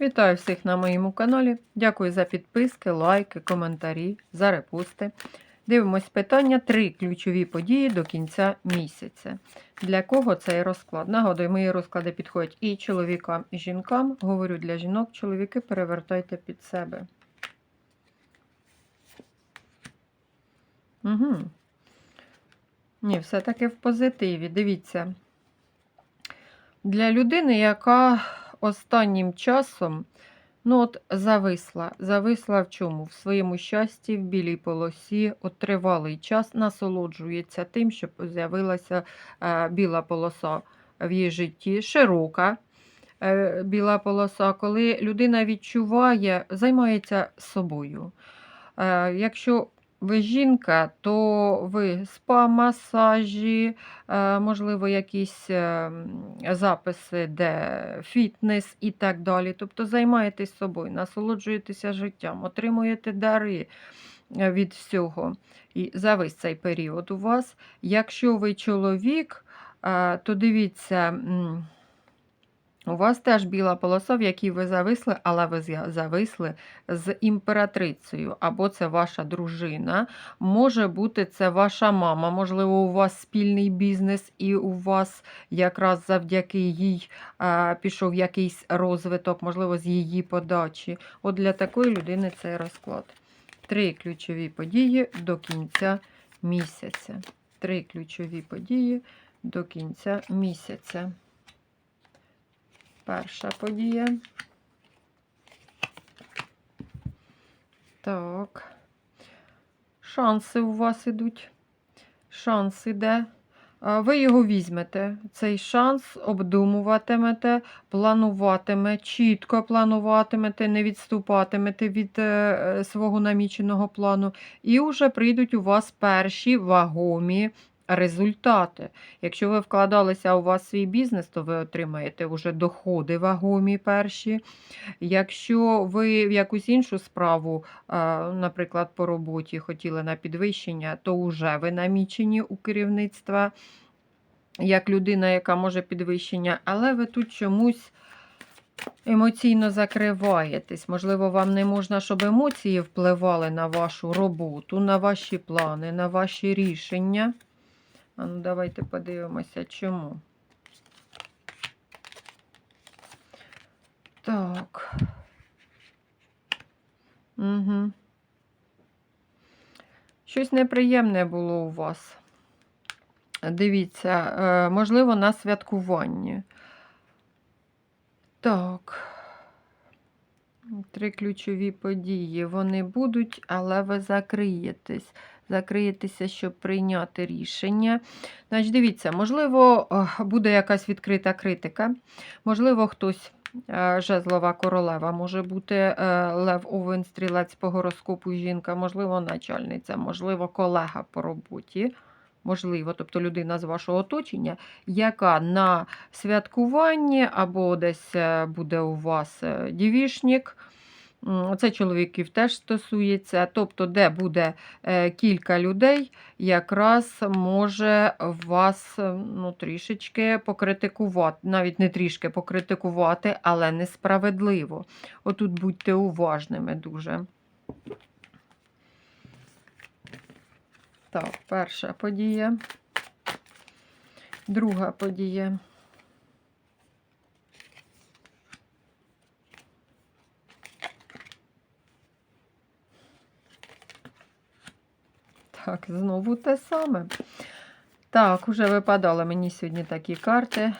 Вітаю всіх на моєму каналі. Дякую за підписки, лайки, коментарі, за репости. Дивимось питання: три ключові події до кінця місяця. Для кого цей розклад? Нагадую, мої розклади підходять і чоловікам, і жінкам. Говорю для жінок, чоловіки перевертайте під себе. Угу. Ні, все-таки в позитиві. Дивіться. Для людини, яка останнім часом ну от зависла. Зависла в чому? В своєму щасті, в білій полосі, от тривалий час насолоджується тим, що з'явилася е, біла полоса в її житті, широка е, біла полоса, коли людина відчуває, займається собою. Е, якщо ви жінка, то ви спа-масажі, е, можливо, якісь е, записи, де фітнес і так далі. Тобто займаєтесь собою, насолоджуєтеся життям, отримуєте дари е, від всього. І за весь цей період у вас. Якщо ви чоловік, то дивіться. У вас теж біла полоса, в якій ви зависли, але ви зависли з імператрицею, або це ваша дружина. Може бути, це ваша мама. Можливо, у вас спільний бізнес, і у вас якраз завдяки їй а, пішов якийсь розвиток, можливо, з її подачі. От для такої людини цей розклад. Три ключові події до кінця місяця. Три ключові події до кінця місяця. Перша подія. Так. Шанси у вас ідуть. Шанс іде. Ви його візьмете. Цей шанс обдумуватимете, плануватиме, чітко плануватимете, не відступатимете від е, е, свого наміченого плану. І вже прийдуть у вас перші вагомі результати. Якщо ви вкладалися у вас свій бізнес, то ви отримаєте вже доходи вагомі перші. Якщо ви в якусь іншу справу, наприклад, по роботі хотіли на підвищення, то вже ви намічені у керівництва як людина, яка може підвищення, але ви тут чомусь. Емоційно закриваєтесь. Можливо, вам не можна, щоб емоції впливали на вашу роботу, на ваші плани, на ваші рішення. А ну, давайте подивимося, чому. Так. Угу. Щось неприємне було у вас. Дивіться, е, можливо, на святкуванні. Так. Три ключові події. Вони будуть, але ви закриєтесь. Закриєтеся, щоб прийняти рішення. Значить, дивіться, можливо, е, буде якась відкрита критика. Можливо, хтось. е, Жезлова королева може бути е, Лев Овен, стрілець по гороскопу жінка, можливо, начальниця, можливо, колега по роботі. Можливо, тобто людина з вашого оточення, яка на святкуванні або десь буде у вас дівішник. Це чоловіків теж стосується. Тобто, де буде е, кілька людей, якраз може вас е, ну, трішечки покритикувати, навіть не трішки покритикувати, але несправедливо. Отут будьте уважними дуже. Так, перша подія. Друга подія. Так, знову те саме. Так, уже випадали мені сьогодні такі карти.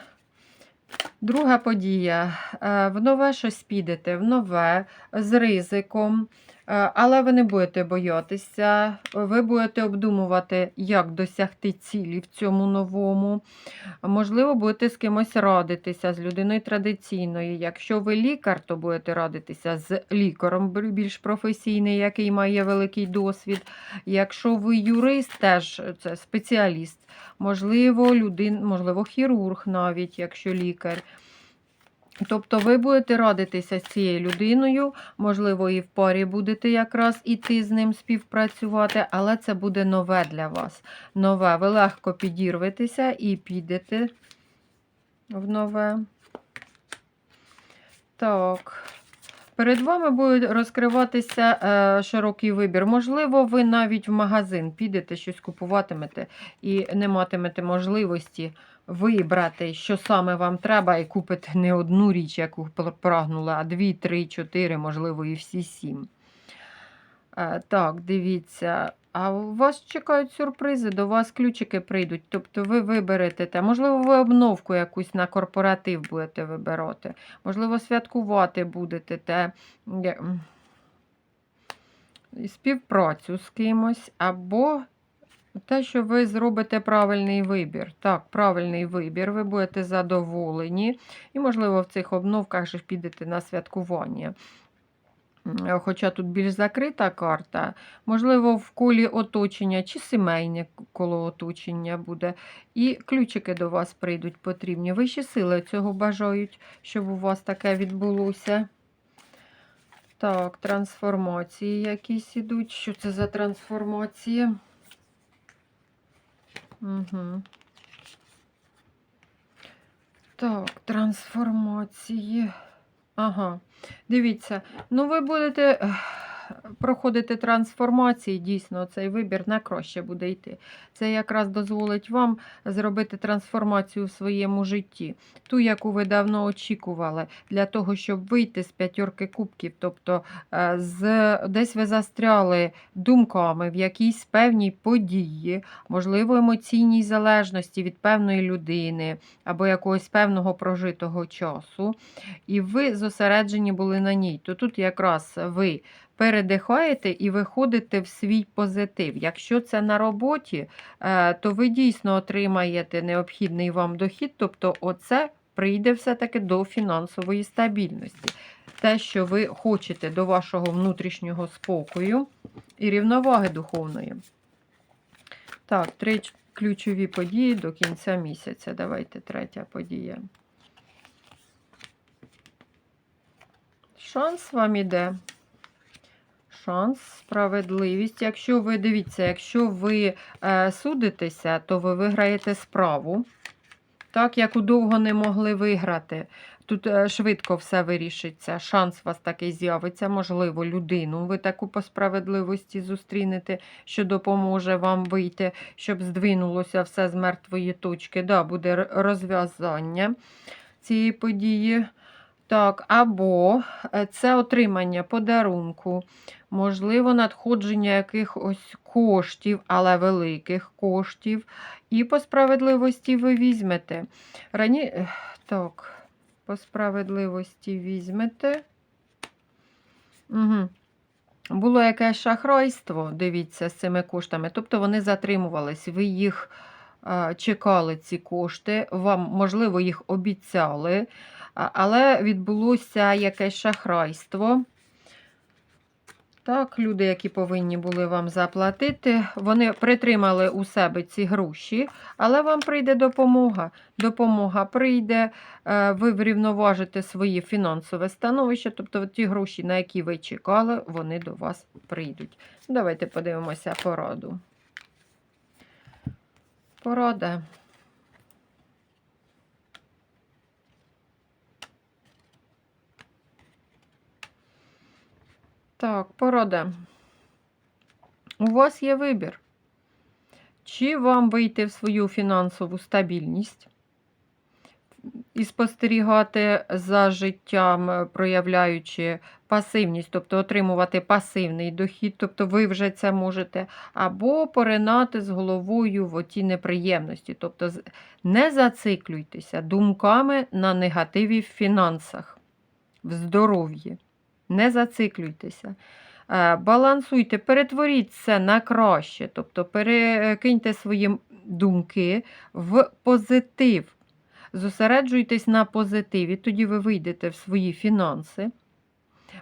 Друга подія. Е, В нове щось підете, в нове, з ризиком, але ви не будете боятися, ви будете обдумувати, як досягти цілі в цьому новому. Можливо, будете з кимось радитися, з людиною традиційною. Якщо ви лікар, то будете радитися з лікарем бі- більш професійний, який має великий досвід. Якщо ви юрист, теж це спеціаліст, можливо, людин, можливо, хірург навіть, якщо лікар. Тобто ви будете радитися з цією людиною, можливо, і в парі будете якраз іти з ним співпрацювати, але це буде нове для вас. Нове. Ви легко підірветеся і підете в нове. Так. Перед вами буде розкриватися е, широкий вибір. Можливо, ви навіть в магазин підете, щось купуватимете і не матимете можливості вибрати, що саме вам треба, і купите не одну річ, яку пр- прагнула, а дві, три, чотири, можливо, і всі сім. Е, Так, дивіться. А у вас чекають сюрпризи, до вас ключики прийдуть. Тобто ви виберете те. Можливо, ви обновку якусь на корпоратив будете вибирати. Можливо, святкувати будете те. співпрацю з кимось, або те, що ви зробите правильний вибір. Так, правильний вибір, ви будете задоволені, і, можливо, в цих обновках же підете на святкування. Хоча тут більш закрита карта, можливо, в колі оточення чи сімейне коло оточення буде. І ключики до вас прийдуть потрібні. Вищі сили цього бажають, щоб у вас таке відбулося. Так, трансформації якісь ідуть. Що це за трансформації? Угу. Так, трансформації. Ага. Дивіться, ну ви будете ех, проходити трансформації, дійсно, цей вибір на краще буде йти. Це якраз дозволить вам зробити трансформацію в своєму житті, ту, яку ви давно очікували, для того, щоб вийти з п'ятірки кубків. Тобто е, з, десь ви застряли думками в якійсь певній події, можливо, емоційній залежності від певної людини або якогось певного прожитого часу і ви зосереджені були на ній, то тут якраз ви передихаєте і виходите в свій позитив. Якщо це на роботі, е, то ви дійсно отримаєте необхідний вам дохід, тобто оце прийде все-таки до фінансової стабільності. Те, що ви хочете до вашого внутрішнього спокою і рівноваги духовної. Так, три ключові події до кінця місяця. Давайте третя подія. Шанс вам іде. Шанс, справедливість. Якщо ви дивіться, якщо ви е, судитеся, то ви виграєте справу. Так, яку довго не могли виграти. Тут е, швидко все вирішиться. Шанс у вас такий з'явиться, можливо, людину. Ви таку по справедливості зустрінете, що допоможе вам вийти, щоб здвинулося все з мертвої точки. Да, буде розв'язання цієї події. Так, або е, це отримання подарунку, можливо, надходження якихось коштів, але великих коштів. І по справедливості ви візьмете. Рані... Так, по справедливості візьмете. Угу. Було якесь шахрайство, дивіться, з цими коштами. Тобто вони затримувались, ви їх чекали, ці кошти, вам, можливо, їх обіцяли, але відбулося якесь шахрайство. Так, люди, які повинні були вам заплатити, вони притримали у себе ці гроші, але вам прийде допомога. Допомога прийде, е, ви врівноважите своє фінансове становище, тобто ті гроші, на які ви чекали, вони до вас прийдуть. Давайте подивимося пораду. Порада. Так, порада. У вас є вибір. Чи вам вийти в свою фінансову стабільність і спостерігати за життям, проявляючи пасивність, тобто отримувати пасивний дохід, тобто ви вже це можете, або поринати з головою в оті неприємності. Тобто не зациклюйтеся думками на негативі в фінансах, в здоров'ї. Не зациклюйтеся. Е, Балансуйте, перетворіть це на краще, тобто перекиньте свої думки в позитив. Зосереджуйтесь на позитиві, тоді ви вийдете в свої фінанси.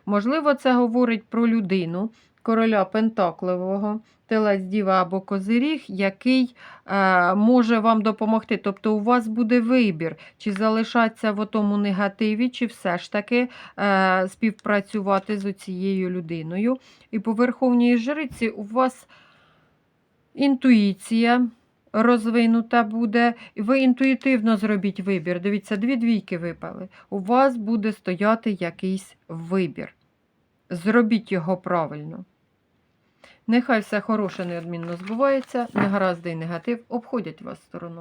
Можливо, це говорить про людину, короля Пентакливого, телець діва або козиріг, який е, може вам допомогти. Тобто у вас буде вибір, чи залишатися в тому негативі, чи все ж таки е, співпрацювати з цією людиною. І по верховній жриці у вас інтуїція розвинута буде, і ви інтуїтивно зробіть вибір. Дивіться, дві двійки випали. У вас буде стояти якийсь вибір. Зробіть його правильно. Нехай все хороше неодмінно збувається, негаразди і негатив обходять вас стороною.